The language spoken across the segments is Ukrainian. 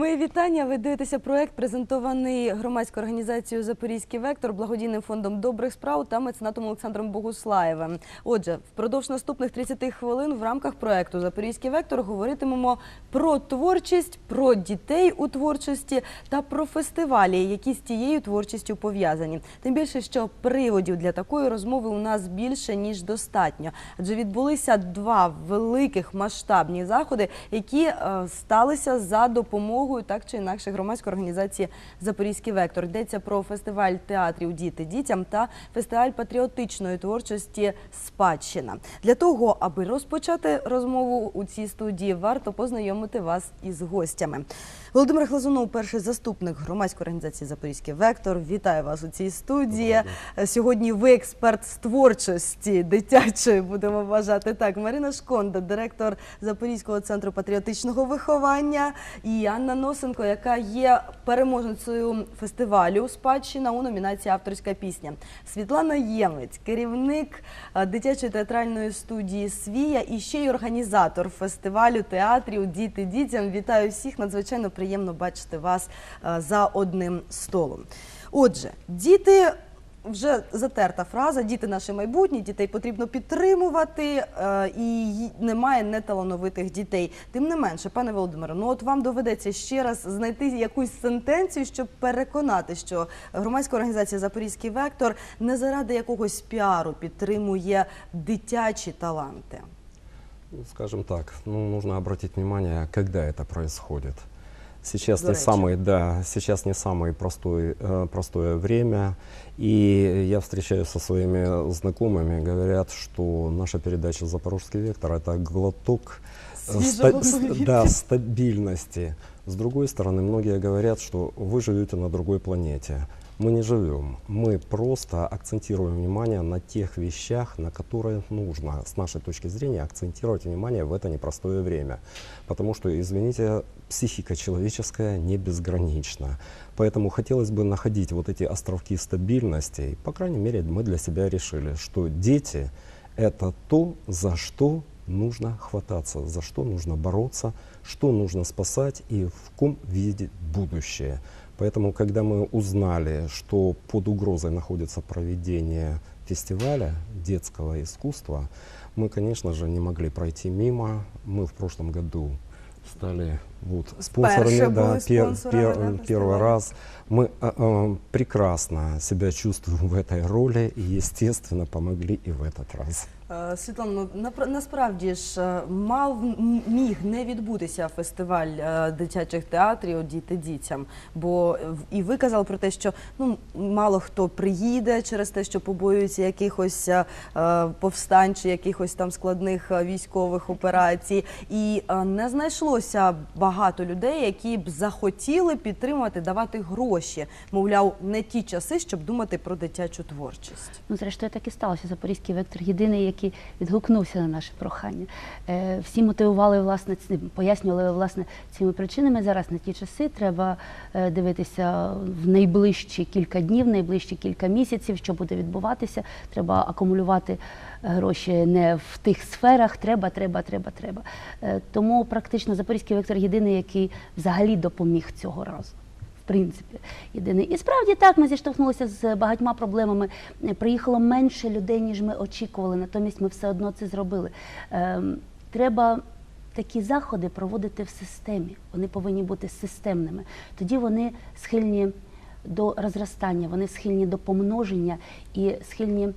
Мої вітання. Ви дивитеся проект, презентований громадською організацією Запорізький вектор, благодійним фондом добрих справ та меценатом Олександром Богуслаєвим. Отже, впродовж наступних 30 хвилин в рамках проекту Запорізький вектор говоритимемо про творчість, про дітей у творчості та про фестивалі, які з тією творчістю пов'язані. Тим більше, що приводів для такої розмови у нас більше ніж достатньо, адже відбулися два великих масштабні заходи, які е, сталися за допомогою так чи інакше громадської організації Запорізький вектор. Йдеться про фестиваль театрів Діти дітям та фестиваль патріотичної творчості Спадщина. Для того, аби розпочати розмову у цій студії, варто познайомити вас із гостями. Володимир Глазунов, перший заступник громадської організації Запорізький вектор. Вітаю вас у цій студії. Сьогодні ви експерт з творчості дитячої, будемо вважати так. Марина Шконда, директор Запорізького центру патріотичного виховання, і Анна Носенко, яка є переможницею фестивалю Спадщина у номінації Авторська пісня. Світлана Ємець, керівник е, дитячої театральної студії Свія і ще й організатор фестивалю театрів Діти дітям. Вітаю всіх! Надзвичайно приємно бачити вас е, за одним столом. Отже, діти. Вже затерта фраза діти наше майбутнє, дітей потрібно підтримувати, е, і немає неталановитих дітей. Тим не менше, пане Володимире, ну от вам доведеться ще раз знайти якусь сентенцію, щоб переконати, що громадська організація Запорізький вектор не заради якогось піару підтримує дитячі таланти. Ну, Скажем так, ну, нужно обратить внимание, когда это происходит. Сейчас не Горячо. самый, да, сейчас не самое простое, э, простое время, и я встречаюсь со своими знакомыми, говорят, что наша передача «Запорожский вектор» — это глоток э, Свежего ста- повітря. да, стабильности. С другой стороны, многие говорят, что вы живете на другой планете. Мы не живем, мы просто акцентируем внимание на тех вещах, на которые нужно, с нашей точки зрения, акцентировать внимание в это непростое время. Потому что, извините, психика человеческая не безгранична. Поэтому хотелось бы находить вот эти островки стабильности. И, по крайней мере, мы для себя решили, что дети – это то, за что нужно хвататься, за что нужно бороться, что нужно спасать и в ком видеть будущее. Поэтому, когда мы узнали, что под угрозой находится проведение фестиваля детского искусства, мы, конечно же, не могли пройти мимо. Мы в прошлом году стали вот, спонсорами, Вперше да, были пер- спонсорами, пер- да, первый фестиваля. раз. Мы э, э, прекрасно себя чувствуем в этой роли и, естественно, помогли и в этот раз. Е, Світлано, ну, насправді ж е, мав міг не відбутися фестиваль е, дитячих театрів Діти дітям. Бо і ви казали про те, що ну мало хто приїде через те, що побоюються якихось повстань чи якихось там складних військових операцій. І не знайшлося багато людей, які б захотіли підтримувати, давати гроші. Мовляв, не ті часи, щоб думати про дитячу творчість. Ну, зрештою, так і сталося. Запорізький вектор єдиний, який відгукнувся на наше прохання. Е, всі мотивували власне пояснювали власне цими причинами. Зараз на ті часи треба е, дивитися в найближчі кілька днів, найближчі кілька місяців, що буде відбуватися. Треба акумулювати е, гроші не в тих сферах. Треба, треба, треба, треба. Тому практично Запорізький вектор єдиний, який взагалі допоміг цього разу принципі, єдиний. І справді так, ми зіштовхнулися з багатьма проблемами. Приїхало менше людей, ніж ми очікували. Натомість ми все одно це зробили. Ем, треба такі заходи проводити в системі. Вони повинні бути системними. Тоді вони схильні до розростання, вони схильні до помноження і схильні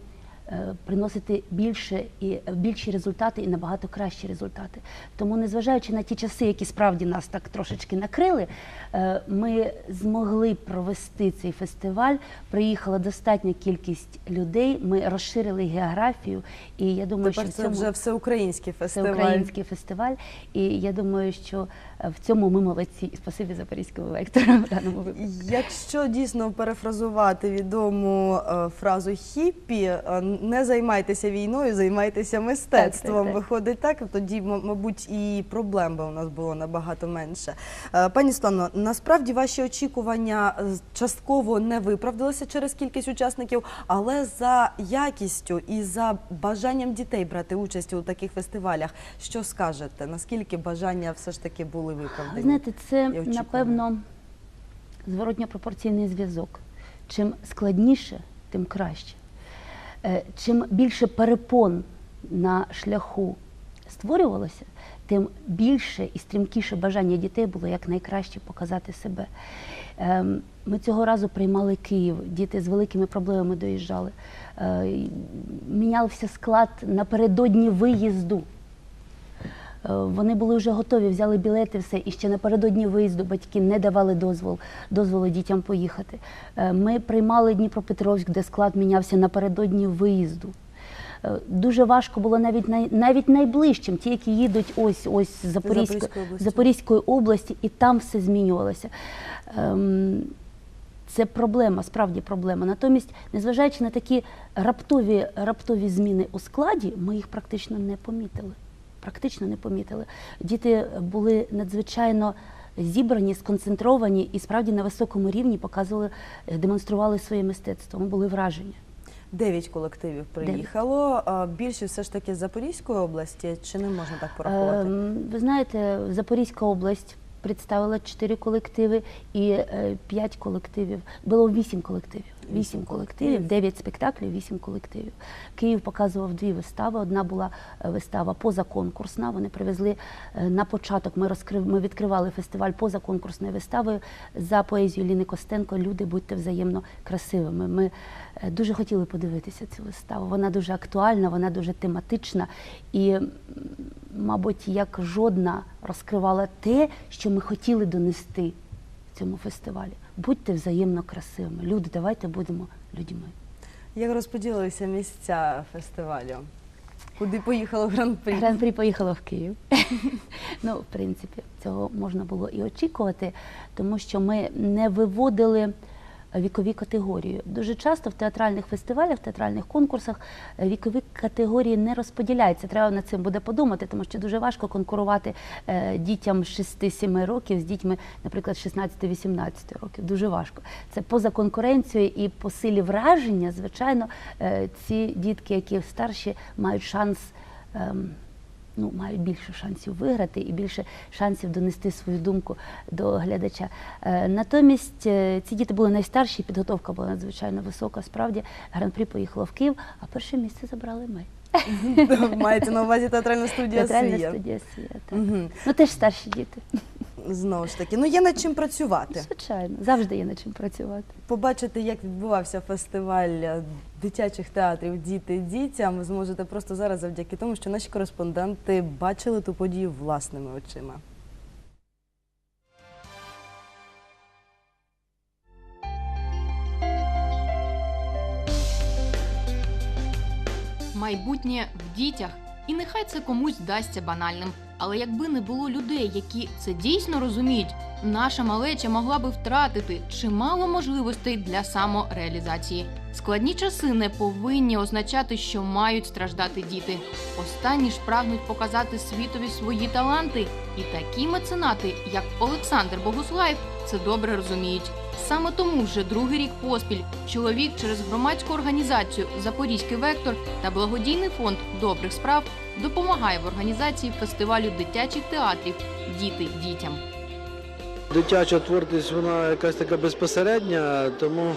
приносити більше і е, більші результати і набагато кращі результати. Тому, незважаючи на ті часи, які справді нас так трошечки накрили, е, ми змогли провести цей фестиваль. Приїхала достатня кількість людей. Ми розширили географію, і я думаю, Тепер що в це цьому вже всеукраїнський це фестиваль. український фестиваль. І я думаю, що е, в цьому ми молодці. І спасибі Запорізькому вектору в даному випадку. Якщо дійсно перефразувати відому е, фразу хіппі, е, не займайтеся війною, займайтеся мистецтвом. Так, так. Виходить так, тоді, мабуть, і проблем би у нас було набагато менше. Е, Пані Слано, насправді ваші очікування е, частково не виправдалися через кількість учасників, але за якістю і за бажанням дітей брати участь у таких фестивалях, що скажете? Наскільки бажання все ж таки були виправдані? Знаєте, це напевно зворотньо пропорційний зв'язок. Чим складніше, тим краще. Е, Чим більше перепон на шляху створювалося, тим більше і стрімкіше бажання дітей було якнайкраще показати себе. Ем, Ми цього разу приймали Київ, діти з великими проблемами доїжджали. Е, Мінявся склад напередодні виїзду. Е, Вони були вже готові, взяли білети, все, і ще напередодні виїзду батьки не давали дозвол, дозволу дітям поїхати. Е, Ми приймали Дніпропетровськ, де склад мінявся напередодні виїзду. Е, Дуже важко було навіть навіть найближчим, ті, які їдуть ось ось з Запорізької, Запорізької області. Запорізької області, і там все змінювалося. Ем, це проблема, справді проблема. Натомість, незважаючи на такі раптові, раптові зміни у складі, ми їх практично не помітили. Практично не помітили. Діти були надзвичайно зібрані, сконцентровані і справді на високому рівні показували, е, демонстрували своє мистецтво. Ми були вражені. Дев'ять колективів приїхало. А Більшість все ж таки з Запорізької області, чи не можна так порахувати? Ем, Ви знаєте, Запорізька область представила чотири колективи і е, п'ять колективів. Було вісім колективів. Вісім колективів, дев'ять спектаклів, вісім колективів. Київ показував дві вистави. Одна була е, вистава позаконкурсна. Вони привезли е, на початок. Ми розкрив, ми відкривали фестиваль позаконкурсною виставою за поезію Ліни Костенко. Люди будьте взаємно красивими. Ми е, дуже хотіли подивитися цю виставу. Вона дуже актуальна, вона дуже тематична і, мабуть, як жодна розкривала те, що ми хотіли донести цьому фестивалі. Будьте взаємно красивими. Люди, давайте будемо людьми. Як розподілилися місця фестивалю? Куди поїхало гран-прі? Гран-прі поїхала в Київ. ну, в принципі, цього можна було і очікувати, тому що ми не виводили вікові категорії. Дуже часто в театральних фестивалях, в театральних конкурсах е, вікові категорії не розподіляються. Треба над цим буде подумати, тому що дуже важко конкурувати е, дітям 6-7 років з дітьми, наприклад, 16-18 років. Дуже важко. Це поза конкуренцією і по силі враження, звичайно, е, ці дітки, які старші, мають шанс. Ну, мають більше шансів виграти і більше шансів донести свою думку до глядача. Е, натомість е, ці діти були найстарші, підготовка була надзвичайно висока. Справді гран-прі поїхало в Київ, а перше місце забрали ми. Маєте на увазі театральна студія Театральна студія «Сія», так. Ну теж старші діти. Знову ж таки, ну є над чим працювати. Звичайно, завжди є над чим працювати. Побачити, як відбувався фестиваль е, дитячих театрів Діти дітям, ви зможете просто зараз завдяки тому, що наші кореспонденти бачили ту подію власними очима. майбутнє в дітях, і нехай це комусь здасться банальним. Але якби не було людей, які це дійсно розуміють, наша малеча могла би втратити чимало можливостей для самореалізації. Складні часи не повинні означати, що мають страждати діти. Останні ж прагнуть показати світові свої таланти, і такі меценати, як Олександр Богуслаєв, це добре розуміють. Саме тому вже другий рік поспіль чоловік через громадську організацію Запорізький вектор та благодійний фонд добрих справ допомагає в організації фестивалю дитячих театрів Діти дітям. Дитяча творчість вона якась така безпосередня, тому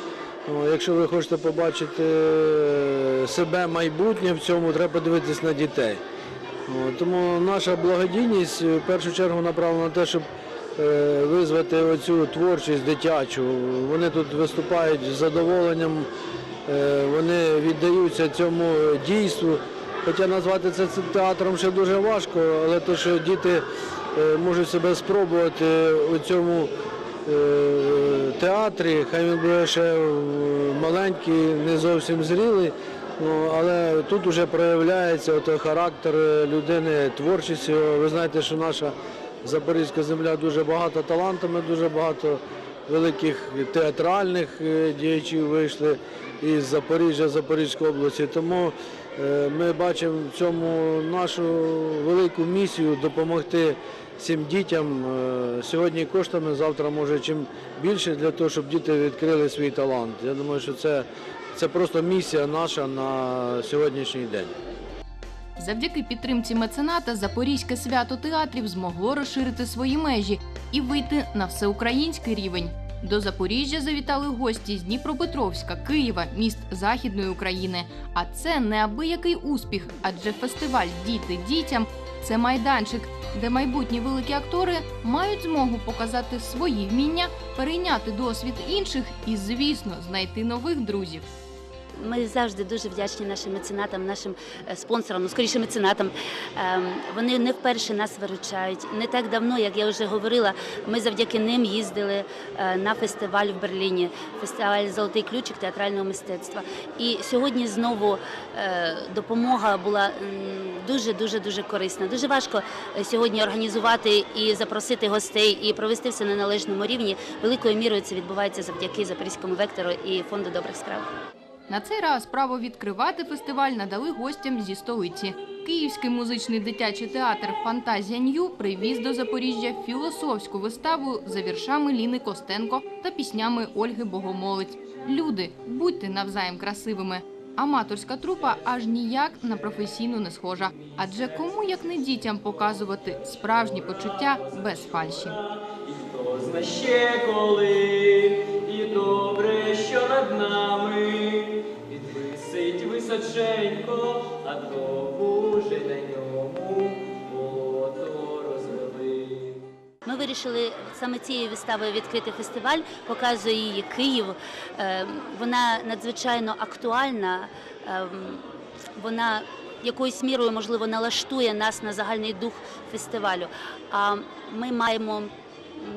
якщо ви хочете побачити е, себе майбутнє в цьому, треба дивитись на дітей. Тому наша благодійність в першу чергу направлена на те, щоб е, визвати оцю творчість дитячу. Вони тут виступають з задоволенням, е, вони віддаються цьому дійству. Хоча назвати це театром ще дуже важко, але те, що діти е, можуть себе спробувати у цьому е, театрі, хай він буде ще е, маленький, не зовсім зрілий. Ну, але тут вже проявляється от характер людини, творчість. Ви знаєте, що наша Запорізька земля дуже багата талантами, дуже багато великих театральних діячів вийшли. із Запоріжжя, Запорізької області. Тому ми бачимо в цьому нашу велику місію допомогти цим дітям е, сьогодні коштами, завтра може чим більше для того, щоб діти відкрили свій талант. Я думаю, що це, це просто місія наша на сьогоднішній день. Завдяки підтримці мецената Запорізьке свято театрів змогло розширити свої межі і вийти на всеукраїнський рівень. До Запоріжжя завітали гості з Дніпропетровська, Києва, міст Західної України. А це неабиякий успіх, адже фестиваль Діти дітям це майданчик, де майбутні великі актори мають змогу показати свої вміння, перейняти досвід інших і, звісно, знайти нових друзів. Ми завжди дуже вдячні нашим меценатам, нашим е, спонсорам, ну скоріше меценатам. Ем, Вони не вперше нас виручають. Не так давно, як я вже говорила, ми завдяки ним їздили е, на фестиваль в Берліні, фестиваль Золотий ключик театрального мистецтва. І сьогодні знову е, допомога була дуже дуже дуже корисна. Дуже важко сьогодні організувати і запросити гостей, і провести все на належному рівні. Великою мірою це відбувається завдяки Запорізькому вектору і фонду добрих справ. На цей раз право відкривати фестиваль надали гостям зі столиці. Київський музичний дитячий театр Фантазія Нью привіз до Запоріжжя філософську виставу за віршами Ліни Костенко та піснями Ольги Богомолець. Люди, будьте навзаєм красивими. Аматорська трупа аж ніяк на професійну не схожа. Адже кому як не дітям показувати справжні почуття без фальші. І хто зна ще коли, і добре, що над нами височенько, а то уже на ньому болото розвели. Ми вирішили саме цією виставою відкрити фестиваль. Показує її Київ. Е, Вона надзвичайно актуальна. Ем, Вона якоюсь мірою, можливо, налаштує нас на загальний дух фестивалю. А ми маємо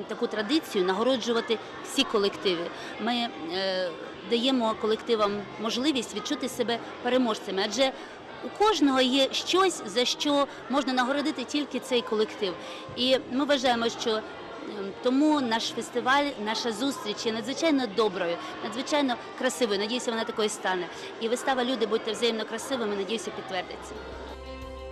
таку традицію нагороджувати всі колективи. Ми е, даємо колективам можливість відчути себе переможцями, адже у кожного є щось, за що можна нагородити тільки цей колектив. І ми вважаємо, що ем, тому наш фестиваль, наша зустріч є надзвичайно доброю, надзвичайно красивою. Надіюся, вона такою стане. І вистава Люди будьте взаємно красивими. Надіюся, підтвердиться.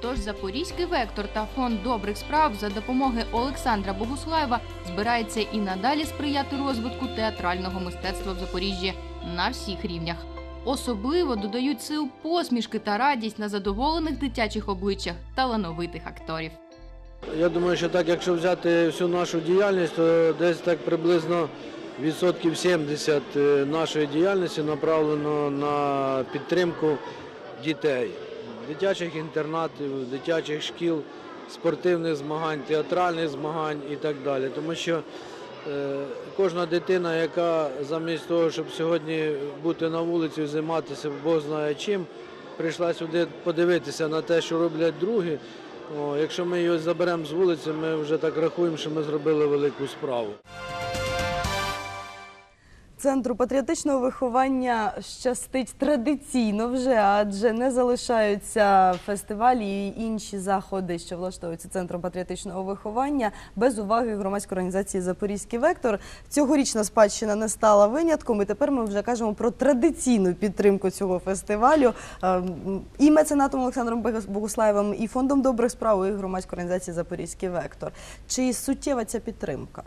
Тож Запорізький вектор та фонд добрих справ за допомоги Олександра Богуслаєва збирається і надалі сприяти розвитку театрального мистецтва в Запоріжжі на всіх рівнях. Особливо додають сил посмішки та радість на задоволених дитячих обличчях талановитих акторів. Я думаю, що так, якщо взяти всю нашу діяльність, то десь так приблизно відсотків 70 е, нашої діяльності направлено на підтримку дітей, дитячих інтернатів, дитячих шкіл, спортивних змагань, театральних змагань і так далі. Тому що кожна дитина, яка замість того, щоб сьогодні бути на вулиці, займатися Бог знає чим, прийшла сюди подивитися на те, що роблять другі. Якщо ми його заберемо з вулиці, ми вже так рахуємо, що ми зробили велику справу. Центру патріотичного виховання щастить традиційно вже, адже не залишаються фестивалі і інші заходи, що влаштовуються центром патріотичного виховання без уваги громадської організації Запорізький вектор. Цьогорічна спадщина не стала винятком. І тепер ми вже кажемо про традиційну підтримку цього фестивалю ем, і меценатом Олександром Богуслаєвим, і фондом добрих справ, і громадської організації Запорізький вектор. Чи суттєва ця підтримка?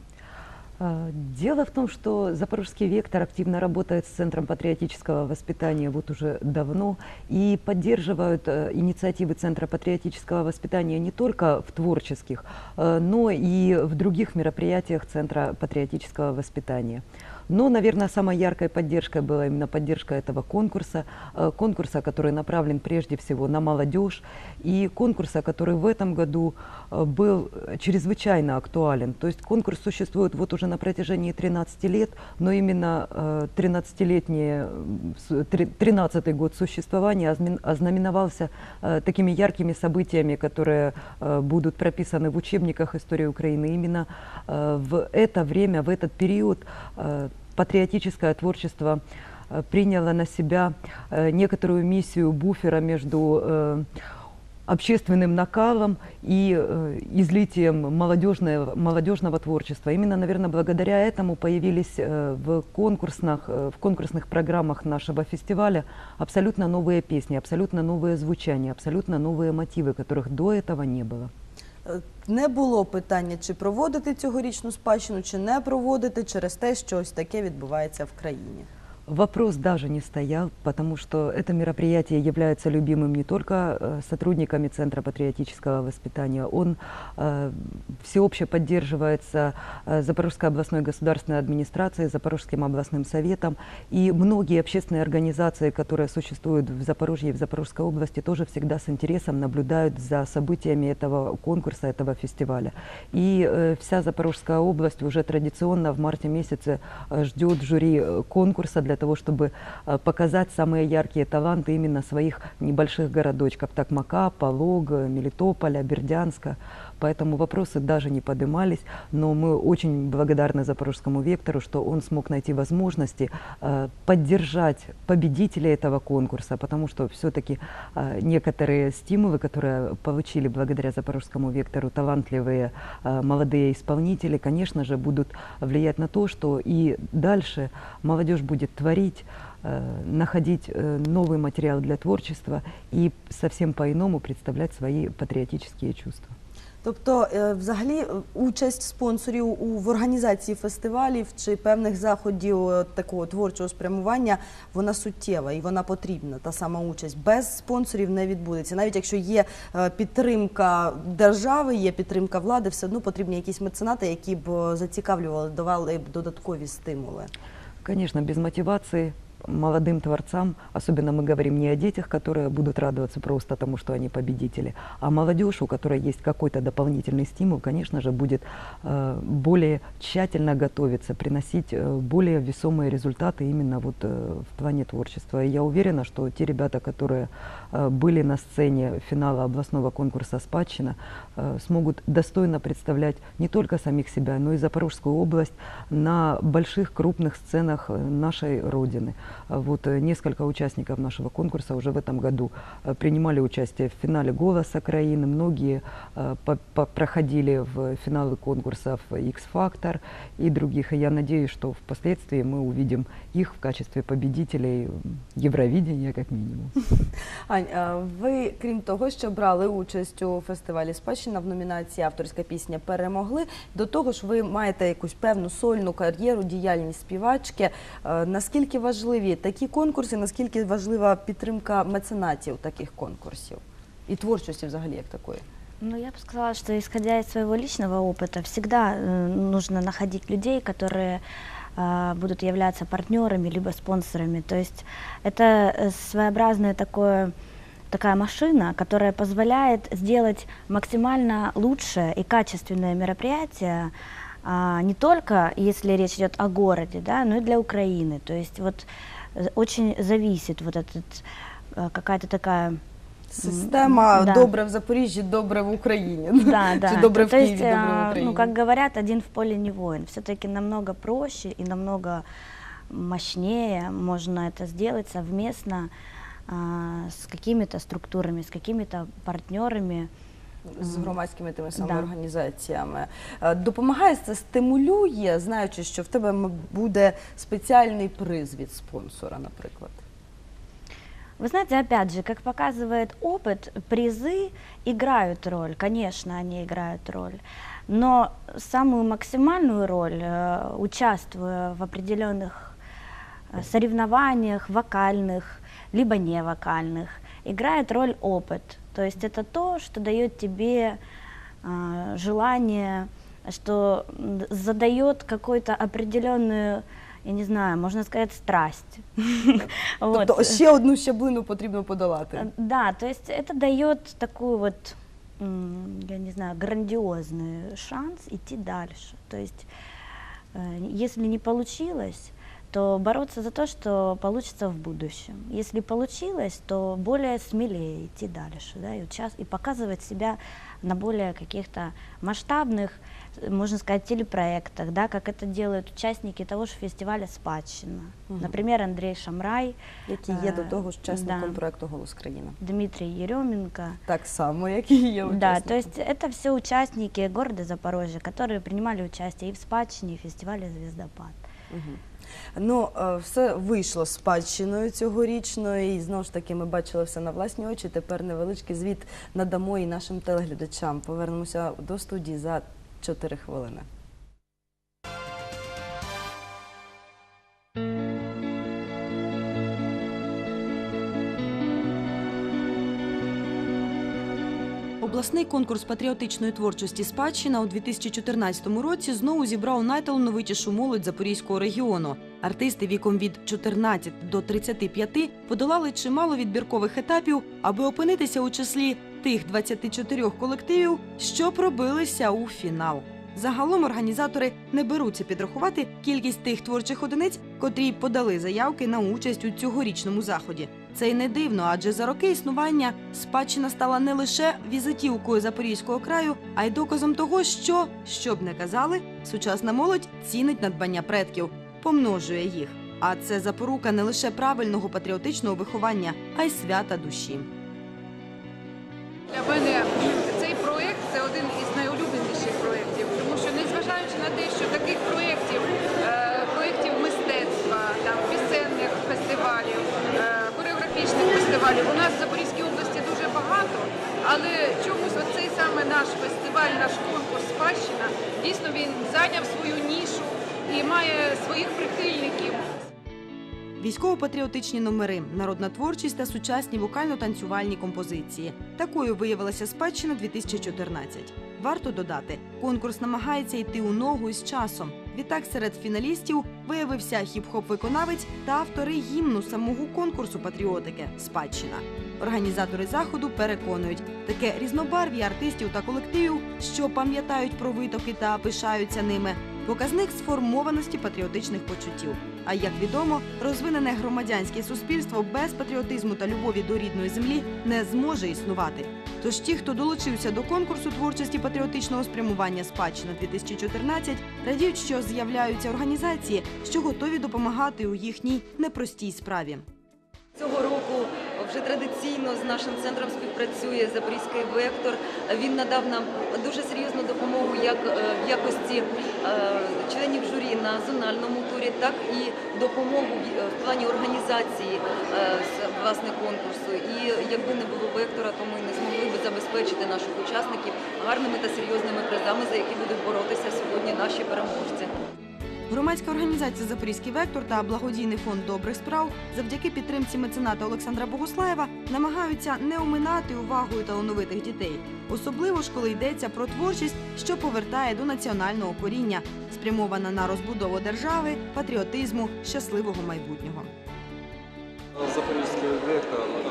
А, Дело в том, что Запорожский вектор активно работает с Центром патриотического воспитания вот уже давно и поддерживают э, инициативы Центра патриотического воспитания не только в творческих, э, но и в других мероприятиях Центра патриотического воспитания. Но, наверное, самой яркой поддержкой была именно поддержка этого конкурса, э, конкурса, который направлен прежде всего на молодежь, и конкурса, который в этом году э, был чрезвычайно актуален. То есть конкурс существует вот уже на протяжении 13 лет, но именно э, 13-летний, 13 год существования ознамен- ознаменовался э, такими яркими событиями, которые э, будут прописаны в учебниках истории Украины. Именно э, в это время, в этот период э, патриотическое творчество э, приняло на себя э, некоторую миссию буфера между э, общественным накалом и излитием молодежного, молодежного творчества. Именно, наверное, благодаря этому появились в, конкурсных, в конкурсных программах нашего фестиваля абсолютно новые песни, абсолютно новые звучания, абсолютно новые мотивы, которых до этого не было. Е, Не було питання, чи проводити цьогорічну спадщину, чи не проводити через те, що ось таке відбувається в країні. Вопрос даже не стоял, потому что это мероприятие является любимым не только э, сотрудниками Центра патриотического воспитания, он э, всеобще поддерживается э, Запорожской областной государственной администрацией, Запорожским областным советом, и многие общественные организации, которые существуют в Запорожье и в Запорожской области, тоже всегда с интересом наблюдают за событиями этого конкурса, этого фестиваля. И э, вся Запорожская область уже традиционно в марте месяце э, ждет жюри конкурса для того, чтобы э, показать самые яркие таланты именно своих небольших городочков Токмака, Полог, э, Мелитополя, Бердянска. Поэтому вопросы даже не поднимались, но мы очень благодарны Запорожскому вектору, что он смог найти возможности э, поддержать победителей этого конкурса, потому что все-таки некоторые стимулы, которые получили благодаря Запорожскому вектору талантливые э, молодые исполнители, конечно же, будут влиять на то, что и дальше молодежь будет творить, э, находить э, новый материал для творчества и совсем по-иному представлять свои патриотические чувства. Тобто, е, взагалі, е, участь спонсорів у в організації фестивалів чи певних заходів е, такого творчого спрямування, вона суттєва і вона потрібна. Та сама участь без спонсорів не відбудеться. Навіть якщо є підтримка держави, є підтримка влади, все одно потрібні якісь меценати, які б зацікавлювали, давали б додаткові стимули. Конечно, без мотивации молодым творцам, особенно мы говорим не о детях, которые будут радоваться просто тому, что они победители, а молодежь, у которой есть какой-то дополнительный стимул, конечно же, будет э, более тщательно готовиться, приносить э, более весомые результаты именно вот э, в плане творчества. И я уверена, что те ребята, которые были на сцене финала областного конкурса «Спадщина», смогут достойно представлять не только самих себя, но и Запорожскую область на больших крупных сценах нашей Родины. А Вот э, несколько участников нашего конкурса уже в этом году э, принимали участие в финале «Голоса Краины». Многие э, по- по- проходили в финалы конкурсов «X-Factor» и других. И я надеюсь, что впоследствии мы увидим их в качестве победителей Евровидения как минимум. Ань, а ви, крім того, що брали участь у фестивалі Спадщина в номінації Авторська пісня перемогли. До того ж, ви маєте якусь певну сольну кар'єру, діяльність співачки. Е, Наскільки важливі такі конкурси, наскільки важлива підтримка меценатів таких конкурсів і творчості взагалі як такої? Ну, я бы сказала, что исходя из своего личного опыта, всегда э, нужно находить людей, которые э, будут являться партнерами либо спонсорами. То есть это э, своеобразное такое такая машина, которая позволяет сделать максимально лучшее и качественное мероприятие а, не только если речь идет о городе, да, но и для Украины. То есть вот э, очень зависит вот этот э, какая-то такая Система да. добре в Запоріжжі, добре в Україні. Да, да. Чи добре в То Києві, есть, добре в а, Україні. ну, как говорят, один в поле не воин. Все-таки намного проще и намного мощнее можно это сделать совместно а, с какими-то структурами, с какими-то партнерами. з громадськими тими самими Да. організаціями. Е, Допомагає це стимулює, знаючи, що в тебе м, буде спеціальний приз від спонсора, наприклад. Вы знаете, опять же, как показывает опыт, призы играют роль, конечно, они играют роль, но самую максимальную роль, э, участвуя в определенных э, соревнованиях вокальных, либо не вокальных, играет роль опыт. То есть это то, что дает тебе э, желание, что м, задает какую-то определенную, я не знаю, можно сказать, страсть. Вот. Тобто ще одну щаблину потрібно подолати. Э, Да, то есть это дает такую вот, м, я не знаю, грандиозный шанс идти дальше. То есть, э, если не получилось, то бороться за то, что получится в будущем. Если получилось, то более смелее идти дальше, да, и, участ- и показывать себя на более каких-то масштабных, э, можно сказать, телепроектах, да, как это делают участники того же фестиваля «Спадщина». Мгм. Например, Андрей Шамрай, Які є до Е, того ж учасником да. проекту Голос країни. Дмитрий Еременко. Так само, як і є Да, учасником. то есть это все участники города Запорожья, которые принимали участие и в «Спадщине», и в фестивале «Звездопад». Мгм. Ну, е, все вийшло спадщиною цьогорічною, і знову ж таки ми бачили все на власні очі. Тепер невеличкий звіт надамо і нашим телеглядачам. Повернемося до студії за 4 хвилини. Обласний конкурс патріотичної творчості спадщина у 2014 році знову зібрав найталановитішу молодь Запорізького регіону. Артисти віком від 14 до 35 подолали чимало відбіркових етапів, аби опинитися у числі тих 24 колективів, що пробилися у фінал. Загалом організатори не беруться підрахувати кількість тих творчих одиниць, котрі подали заявки на участь у цьогорічному заході. Це й не дивно, адже за роки існування спадщина стала не лише візитівкою Запорізького краю, а й доказом того, що, що б не казали, сучасна молодь цінить надбання предків, помножує їх. А це запорука не лише правильного патріотичного виховання, а й свята душі. Для мене Запорізькій області дуже багато, але чомусь оцей саме наш фестиваль, наш конкурс спадщина, дійсно він зайняв свою нішу і має своїх прихильників. Військово-патріотичні номери, народна творчість та сучасні вокально-танцювальні композиції. Такою виявилася спадщина 2014. Варто додати, конкурс намагається йти у ногу із часом. Відтак серед фіналістів виявився хіп-хоп-виконавець та автори гімну самого конкурсу патріотики Спадщина. Організатори заходу переконують, таке різнобарв'я артистів та колективів, що пам'ятають про витоки та пишаються ними. Показник сформованості патріотичних почуттів. А як відомо, розвинене громадянське суспільство без патріотизму та любові до рідної землі не зможе існувати. Тож ті, хто долучився до конкурсу творчості патріотичного спрямування спадщина 2014, радіють, що з'являються організації, що готові допомагати у їхній непростій справі. Цього року вже традиційно з нашим центром співпрацює Запорізький вектор. Він надав нам дуже серйозну допомогу як е, в якості е, членів журі на зональному турі, так і допомогу в- в плані організації е, власне конкурсу. І якби не було вектора, то ми не змогли би забезпечити наших учасників гарними та серйозними призами, за які будуть боротися сьогодні наші переможці. Громадська організація Запорізький вектор та благодійний фонд добрих справ завдяки підтримці мецената Олександра Богуслаєва намагаються не оминати увагою талановитих дітей, особливо ж коли йдеться про творчість, що повертає до національного коріння, спрямована на розбудову держави, патріотизму, щасливого майбутнього. Запорізький вектор, е,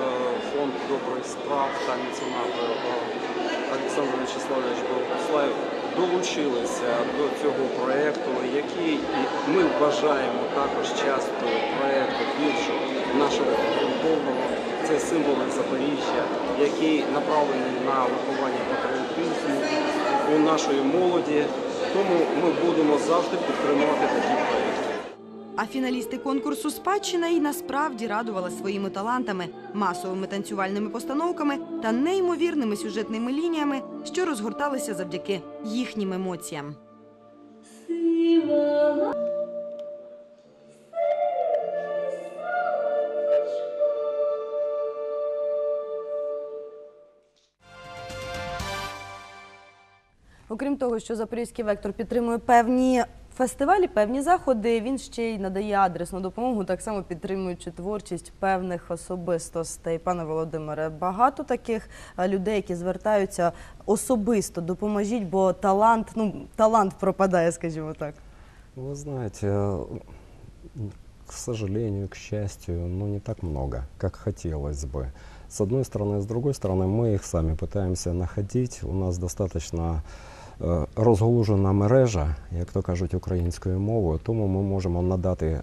фонд добрих справ та меценат е, Олександр Вячеславович Богуслаєв долучилися до цього проєкту, який ми вважаємо також часто проєкту більшу нашого грунтовного. Це символи Запоріжжя, який направлений на виховання патріотизму у нашої молоді. Тому ми будемо завжди підтримувати такі проєкти. А фіналісти конкурсу спадщина й насправді радували своїми талантами, масовими танцювальними постановками та неймовірними сюжетними лініями, що розгорталися завдяки їхнім емоціям. Окрім того, що Запорізький вектор підтримує певні фестивалі, певні заходи, він ще й надає адресну допомогу, так само підтримуючи творчість певних особистостей. Пане Володимире, багато таких е, людей, які звертаються особисто, допоможіть, бо талант, ну талант пропадає, скажімо так. Вы знаете, э, к сожалению, к счастью, ну не так много, как хотелось бы. С одной стороны, с другой стороны, мы их сами пытаемся находить. У нас достаточно е, розголужена мережа, як то кажуть українською мовою, тому ми можемо надати е,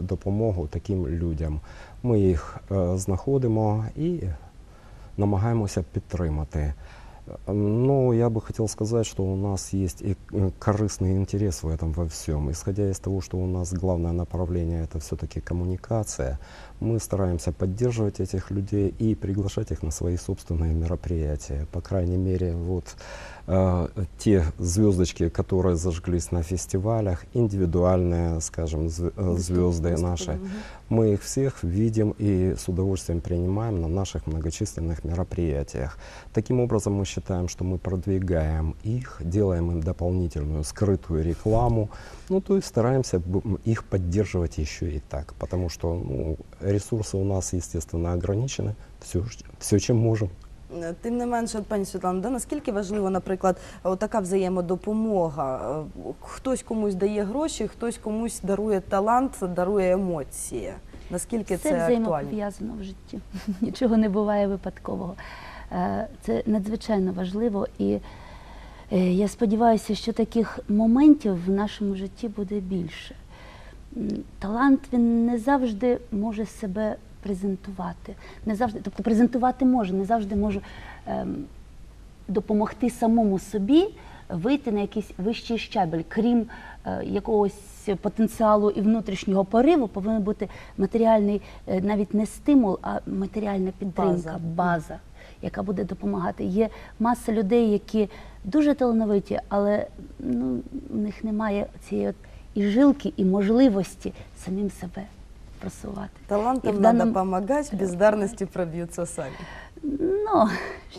допомогу таким людям. Ми їх е, знаходимо і намагаємося підтримати. Ну, я бы хотел сказать, что у нас есть и э, корыстный интерес в этом во всем. Исходя из того, что у нас главное направление это все-таки коммуникация, мы стараемся поддерживать этих людей и приглашать их на свои собственные мероприятия. По крайней мере, вот э, те звездочки, которые зажглись на фестивалях, индивидуальные, скажем, зв- э, звезды наши, мы их всех видим и с удовольствием принимаем на наших многочисленных мероприятиях. Таким образом, мы считаем, что мы продвигаем их, делаем им дополнительную скрытую рекламу, ну, то есть стараемся их поддерживать еще и так, потому что ну, ресурсы у нас, естественно, ограничены, все, все чем можем. Е, Тим не менше, от, пані Світлана, да, наскільки важливо, наприклад, така взаємодопомога? Е, Хтось комусь дає гроші, хтось комусь дарує талант, дарує емоції. Наскільки це, Це актуально? взаємопов'язано в житті. Нічого не буває випадкового. Е, Це надзвичайно важливо і я сподіваюся, що таких моментів в нашому житті буде більше. Талант він не завжди може себе презентувати. Не завжди, тобто презентувати може, не завжди може ем, допомогти самому собі вийти на якийсь вищий щабель, крім е, якогось потенціалу і внутрішнього пориву, повинен бути матеріальний е, навіть не стимул, а матеріальна підтримка, База. база, яка буде допомагати. Є маса людей, які дуже талановиті, але ну, у них немає цієї от і жилки, і можливості самим себе просувати. Талантам надо даному- помогать, бездарності проб'ються самі. Ну,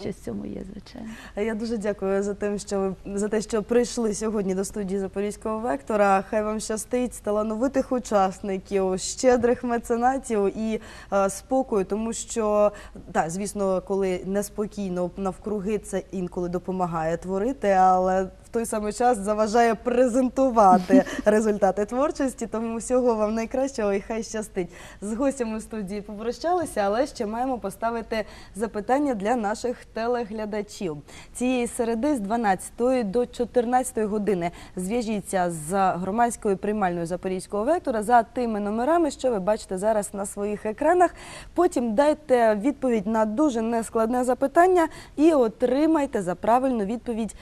щось в цьому є, звичайно. Я дуже дякую за те, що ви за те, що прийшли сьогодні до студії Запорізького вектора. Хай вам щастить талановитих учасників, щедрих меценатів і е, спокою, тому що так, звісно, коли неспокійно навкруги, це інколи допомагає творити, але в той самий час заважає презентувати результати творчості. Тому всього вам найкращого і хай щастить. З гостями студії попрощалися, але ще маємо поставити запитання для наших телеглядачів. Цієї середи з 12 до 14 години зв'яжіться з громадською приймальною Запорізького вектора за тими номерами, що ви бачите зараз на своїх екранах. Потім дайте відповідь на дуже нескладне запитання і отримайте за правильну відповідь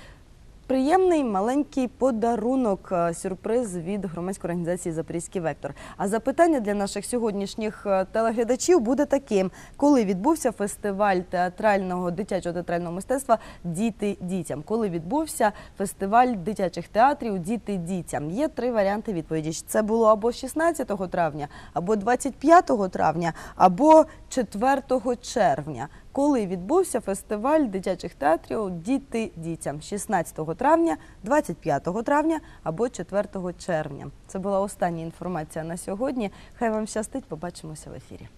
Приємний маленький подарунок, е, сюрприз від громадської організації Запорізький вектор. А запитання для наших сьогоднішніх е, телеглядачів буде таким: коли відбувся фестиваль театрального дитячого театрального мистецтва Діти дітям? Коли відбувся фестиваль дитячих театрів Діти дітям? Є три варіанти відповіді. Це було або 16 травня, або 25 травня, або 4 червня коли відбувся фестиваль дитячих театрів Діти дітям 16 травня, 25 травня або 4 червня. Це була остання інформація на сьогодні. Хай вам щастить. Побачимося в ефірі.